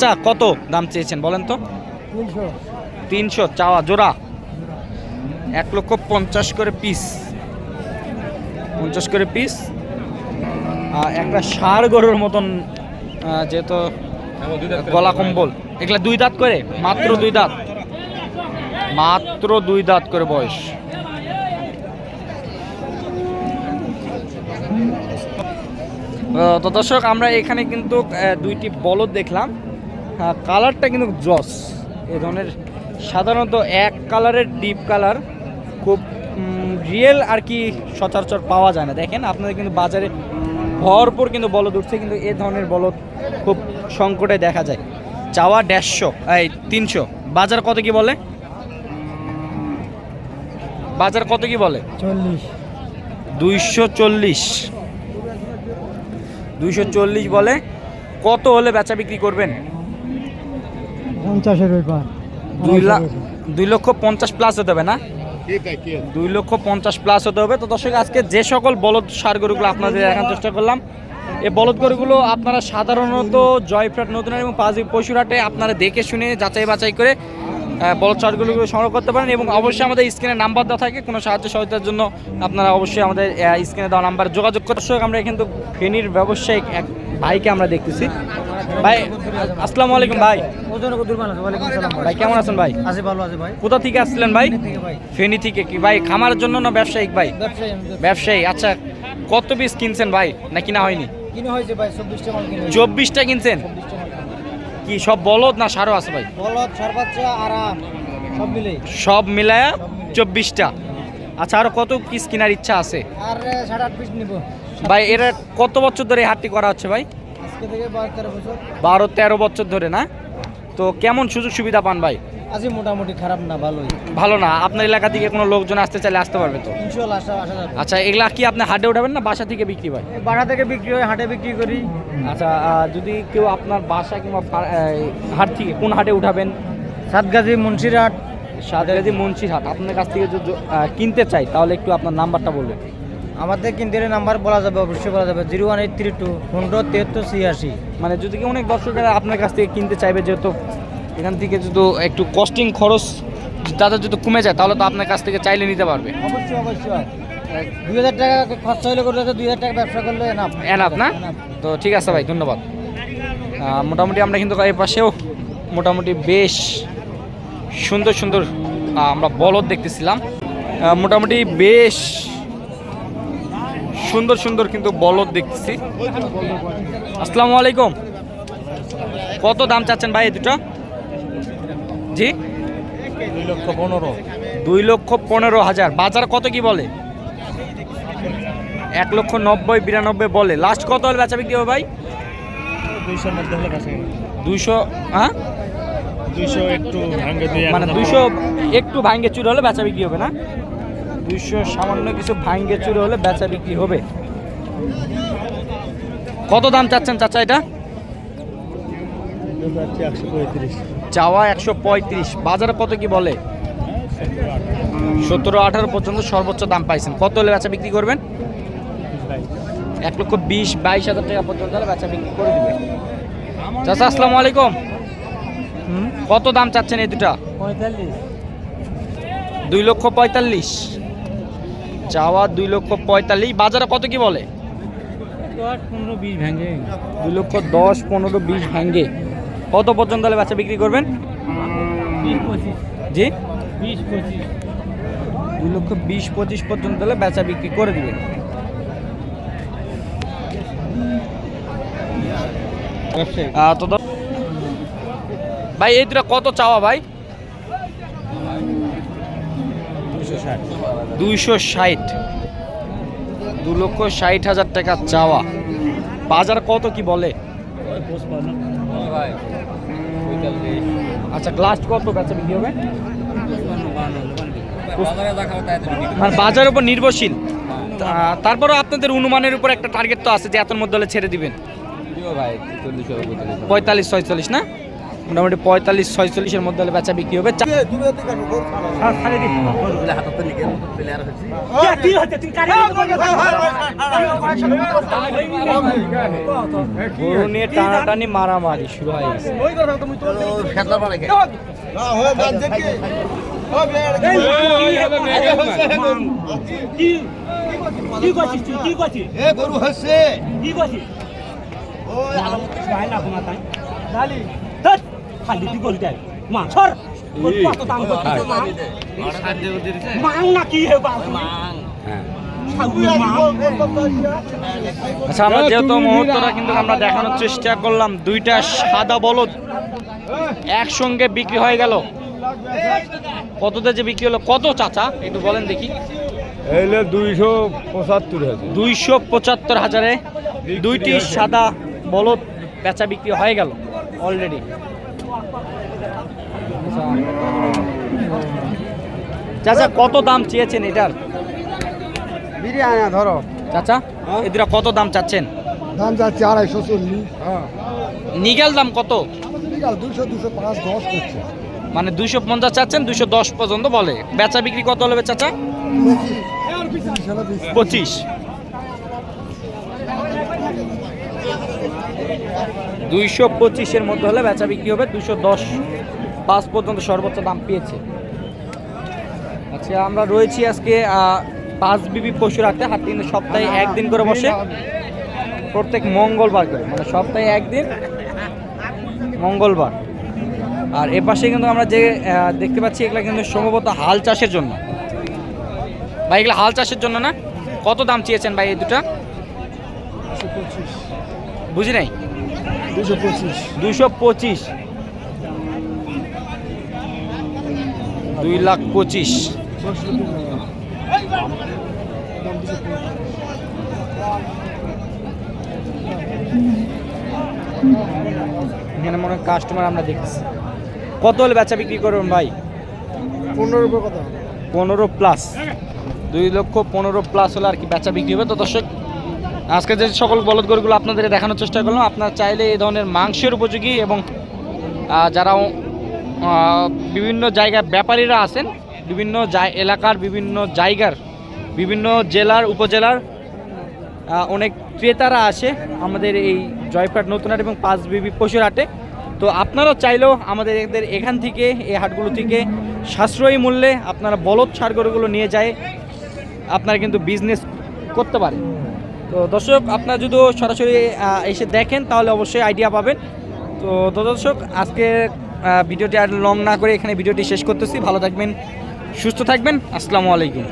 চাচা কত দাম চেয়েছেন বলেন তো? তিনশো। চাওয়া জোড়া? এক লক্ষ পঞ্চাশ করে পিস পঞ্চাশ করে পিস একটা ষাড় গরুর মতন যেহেতু গলা কম্বল। এগুলা দুই দাঁত করে? মাত্র দুই দাঁত? মাত্র দুই দাঁত করে বয়স। তো দর্শক আমরা এখানে কিন্তু দুইটি বলদ দেখলাম। কালারটা কিন্তু জস। এ ধরনের সাধারণত এক কালারের ডিপ কালার খুব রিয়েল আর কি সচরাচর পাওয়া যায় না। দেখেন আপনাদের কিন্তু বাজারে ভরপুর কিন্তু বলদ উঠছে কিন্তু এ ধরনের বলদ খুব সংকটে দেখা যায়। চাওয়া দেড়শো এই তিনশো। বাজার কত কি বলে? বাজার কত কি বলে? চল্লিশ। দুইশো চল্লিশ। দুইশো চল্লিশ বলে। কত হলে বেচা বিক্রি করবেন? পঞ্চাশের ব্যাপার দুই লাখ দুই লক্ষ পঞ্চাশ প্লাস হতে হবে না? দুই লক্ষ পঞ্চাশ প্লাস হতে হবে। তো দর্শক আজকে যে সকল বলদ সার গরুগুলো আপনাদের দেখার চেষ্টা করলাম এই বলদ গরুগুলো আপনারা সাধারণত জয়ফ্রাট নতুন এবং পাজি পশুরহাটে আপনারা দেখে শুনে যাচাই বাছাই করে বলদ সারগুলো সংগ্রহ করতে পারেন এবং অবশ্যই আমাদের স্ক্রিনে নাম্বার দেওয়া থাকে। কোনো সাহায্য সহায়তার জন্য আপনারা অবশ্যই আমাদের স্ক্রিনে দেওয়া নাম্বার যোগাযোগ করতে আমরা কিন্তু ফেনীর ব্যবসায়িক এক ভাইকে আমরা দেখতেছি। ভাই আসসালামু আলাইকুম ভাই। ভাই কেমন আছেন ভাই? আছে ভালো আছে ভাই। কোথা থেকে আসছিলেন ভাই? ফেনী থেকে কি? ভাই খামারের জন্য না ব্যবসায়িক ভাই? ব্যবসায়ী আচ্ছা কত পিস কিনছেন ভাই? না কিনা হয়নি? কিনে হয়েছে ভাই চব্বিশটা কিনছেন। কি সব বলদ না সারও আছে ভাই? বলদ সার বাচ্চা আরাম সব মিলে সব মিলায়া চব্বিশটা। আচ্ছা আরও কত পিস কেনার ইচ্ছা আছে? আর সাড়ে আট পিস নিব। ভাই এরা কত বছর ধরে হাটটি করা হচ্ছে ভাই? বারো তেরো বছর। ধরে না? তো কেমন সুযোগ সুবিধা পান ভাই? আছি মোটামুটি খারাপ না ভালোই। ভালো না? আপনার এলাকা থেকে কোনো লোকজন আসতে চাইলে আসতে পারবে তো? ইনশাল্লাহ আসা আসা যাবে। আচ্ছা এগুলা কি আপনি হাটে উঠাবেন না বাসা থেকে বিক্রি হয়? বাসা থেকে বিক্রি হয় হাটে বিক্রি করি। আচ্ছা যদি কেউ আপনার বাসা কিংবা হাট থেকে কোন হাটে উঠাবেন? সাতগাছি মুন্সিরহাট। সাতগাছি মুন্সিরহাট। আপনার কাছ থেকে যদি কিনতে চাই তাহলে একটু আপনার নাম্বারটা বলবেন। আমাদের কিনতে নাম্বার বলা যাবে অবশ্যই বলা যাবে zero one eight three two পনেরো তেহাত্তর ছিয়াশি। মানে যদি কি অনেক দর্শকেরা আপনার কাছ থেকে কিনতে চাইবে যেহেতু এখান থেকে যদি একটু কস্টিং খরচ তাদের যদি কমে যায় তাহলে তো আপনার কাছ থেকে চাইলে নিতে পারবে। অবশ্যই অবশ্যই। দুই হাজার টাকা খরচা হলে করলে দুই হাজার টাকা ব্যবসা করলে না এনাফ না? তো ঠিক আছে ভাই ধন্যবাদ। মোটামুটি আমরা কিন্তু এই পাশেও মোটামুটি বেশ সুন্দর সুন্দর আমরা বলদ দেখতেছিলাম। মোটামুটি বেশ সুন্দর সুন্দর কিন্তু বলদ দেখতেছি। আসসালামু আলাইকুম। কত দাম চাচ্ছেন ভাই দুটো? জি? দুই লক্ষ পনেরো দুই লক্ষ পনেরো হাজার। বাজার কত কি বলে? এক লক্ষ নব্বই বিরানব্বই বলে। লাস্ট কত হলে বেচা বিক্রি হবে ভাই? দুইশো হ্যাঁ? দুইশো একটু মানে দুইশো একটু ভাঙ্গে চুরে হলে বেচা বিক্রি হবে না? দুইশো সামান্য কিছু ভাঙ্গে চুরে হলে বেচা বিক্রি হবে। কত দাম চাচ্ছেন চাচা এটা? চাওয়া একশো পঁয়ত্রিশ। বাজারে কত কি বলে? সতেরো আঠারো পর্যন্ত সর্বোচ্চ দাম পাইছেন। কত হলে বেচা বিক্রি করবেন? এক লক্ষ বিশ বাইশ হাজার টাকা পর্যন্ত হলে বেচা বিক্রি করে দিবে চাচা আসসালামু আলাইকুম। কত দাম চাচ্ছেন এই দুটা? পঁয়তাল্লিশ। দুই লক্ষ পঁয়তাল্লিশ। চাওয়া দুই লক্ষ পঁয়তাল্লিশ বাজারে কত কি বলে? দশ পনেরো বিশ ভাঙ্গে দুই লক্ষ দশ পনেরো বিশ ভাঙ্গে কত পর্যন্ত হলে বেচা বিক্রি করবেন? জি? বিশ পঁচিশ। দুই লক্ষ বিশ পঁচিশ পর্যন্ত হলে বেচা বিক্রি করে দিবে আহ, তো ভাই এই দুটা কত চাওয়া ভাই দুশো ষাট দুইশো ষাট। দু লক্ষ ষাট হাজার টাকা চাওয়া। বাজার কত কি বলে? আচ্ছা গ্লাস কত বেচা বিক্রি হবে? মানে বাজার উপর নির্ভরশীল। তা- তারপরেও আপনাদের অনুমানের উপর একটা টার্গেট তো আছে যে এতর মধ্যে হলে ছেড়ে দিবেন। পঁয়তাল্লিশ ছয়চল্লিশ না? মোটামুটি পঁয়তাল্লিশ ছয়চল্লিশের মধ্যে হলে বেচা বিক্রি হবে গরু নিয়ে টানাটানি মারামারি শুরু হয়ে গেছে গরু হচ্ছে খালি কি করি দেয় মা সর। কত দাম করতেছে মা? মাং না কি হে বাবু ছাগল আচ্ছা আমরা যেহেতু মুহূর্তটা কিন্তু আমরা দেখানোর চেষ্টা করলাম দুইটা সাদা বলদ একসঙ্গে বিক্রি হয়ে গেল। কততে যে বিক্রি হলো কত চাচা? একটু বলেন দেখি। এলে দুইশো পঁচাত্তর হাজার। দুইশো পঁচাত্তর হাজারে দুইটি সাদা বলদ বেচা বিক্রি হয়ে গেল। অলরেডি চাচা কত দাম চেয়েছেন এটার? বিরিয়ানি ধরো। চাচা এদের কত দাম চাচ্ছেন? দাম যাচ্ছে আড়াইশো চল্লিশ। হ্যাঁ। নিগেল দাম কত? দুশো দুশো পাঁচ দশ করছে। মানে দুশো পঞ্চাশ চাচ্ছেন দুশো দশ পর্যন্ত বলে। বেচা বিক্রি কত হলে চাচা? পঁচিশ। দুইশো পঁচিশের মধ্যে হলে বেচা বিক্রি হবে দুশো দশ পাঁচ পর্যন্ত সর্বোচ্চ দাম পেয়েছে। আচ্ছা আমরা রয়েছি আজকে পাঁচ বিবি পশু রাখতে হাট কিন্তু সপ্তাহে একদিন করে বসে। প্রত্যেক মঙ্গলবার করে মানে সপ্তাহে একদিন মঙ্গলবার। আর এ পাশে কিন্তু আমরা যে দেখতে পাচ্ছি এগুলো কিন্তু সম্ভবত হাল চাষের জন্য। ভাই এগুলো হাল চাষের জন্য না? কত দাম চেয়েছেন ভাই এই দুটা? বুঝি নাই? দুশো পঁচিশ। দুই লাখ পঁচিশ। এখানে মনে হয় কাস্টমার আমরা দেখছি কত হলে বেচা বিক্রি করবেন ভাই? পনেরো কথা পনেরো প্লাস দুই লক্ষ পনেরো প্লাস হলে আর কি বেচা বিক্রি হবে? তো দর্শক আজকে যে সকল বলদ গরুগুলো আপনাদের দেখানোর চেষ্টা করলাম, আপনারা চাইলে এই ধরনের মাংসের উপযোগী এবং যারা বিভিন্ন জায়গায় ব্যাপারীরা আছেন, বিভিন্ন এলাকার বিভিন্ন জায়গার, বিভিন্ন জেলার, উপজেলার অনেক ক্রেতারা আসে আমাদের এই জয়পাট নতুন হাট এবং পাঁচ বিবি পশুর হাটে। তো আপনারাও চাইলেও আমাদের এদের এখান থেকে, এই হাটগুলো থেকে সাশ্রয়ী মূল্যে আপনারা বলদ ছাড় গরুগুলো নিয়ে যায়, আপনারা কিন্তু বিজনেস করতে পারেন। তো দর্শক, আপনারা যদি সরাসরি এসে দেখেন, তাহলে অবশ্যই আইডিয়া পাবেন। তো দর্শক, আজকে ভিডিওটি আর লং না করে এখানে ভিডিওটি শেষ করতেছি। ভালো থাকবেন, সুস্থ থাকবেন। আসসালামু আলাইকুম।